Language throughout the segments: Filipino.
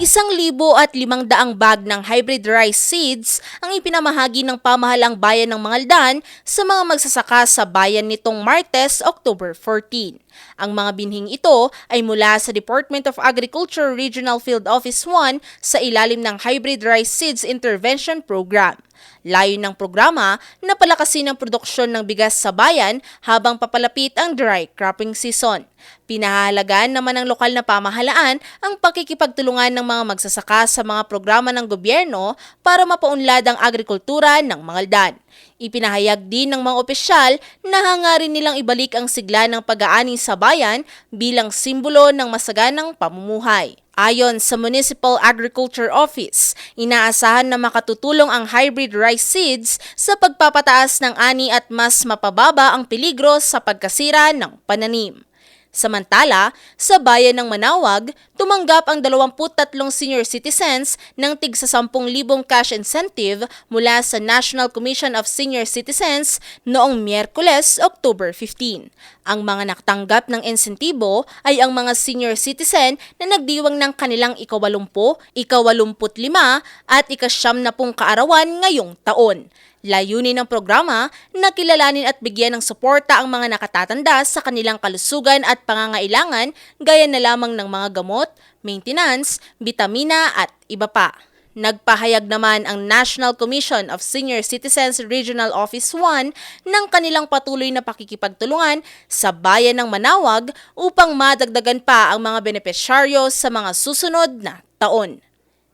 Isang libo at limang daang bag ng hybrid rice seeds ang ipinamahagi ng pamahalang bayan ng Mangaldan sa mga magsasaka sa bayan nitong Martes, October 14. Ang mga binhing ito ay mula sa Department of Agriculture Regional Field Office 1 sa ilalim ng Hybrid Rice Seeds Intervention Program. Layo ng programa na palakasin ang produksyon ng bigas sa bayan habang papalapit ang dry cropping season. Pinahalagaan naman ng lokal na pamahalaan ang pakikipagtulungan ng mga magsasaka sa mga programa ng gobyerno para mapaunlad ang agrikultura ng Mangaldan. Ipinahayag din ng mga opisyal na hangarin nilang ibalik ang sigla ng pag-aani sa bayan bilang simbolo ng masaganang pamumuhay. Ayon sa Municipal Agriculture Office, inaasahan na makatutulong ang hybrid rice seeds sa pagpapataas ng ani at mas mapababa ang peligro sa pagkasira ng pananim. Samantala, sa bayan ng Manawag, tumanggap ang 23 senior citizens ng tig sa 10,000 cash incentive mula sa National Commission of Senior Citizens noong Miyerkules, October 15. Ang mga nakatanggap ng insentibo ay ang mga senior citizen na nagdiwang ng kanilang ikawalumpu, ikawalumput-lima at ikasyam na pong kaarawan ngayong taon. Layunin ng programa na kilalanin at bigyan ng suporta ang mga nakatatanda sa kanilang kalusugan at pangangailangan gaya na lamang ng mga gamot, maintenance, bitamina at iba pa. Nagpahayag naman ang National Commission of Senior Citizens Regional Office 1 ng kanilang patuloy na pakikipagtulungan sa bayan ng Manawag upang madagdagan pa ang mga benepisyaryo sa mga susunod na taon.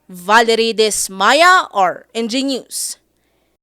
Valerie Desmaya or NG News.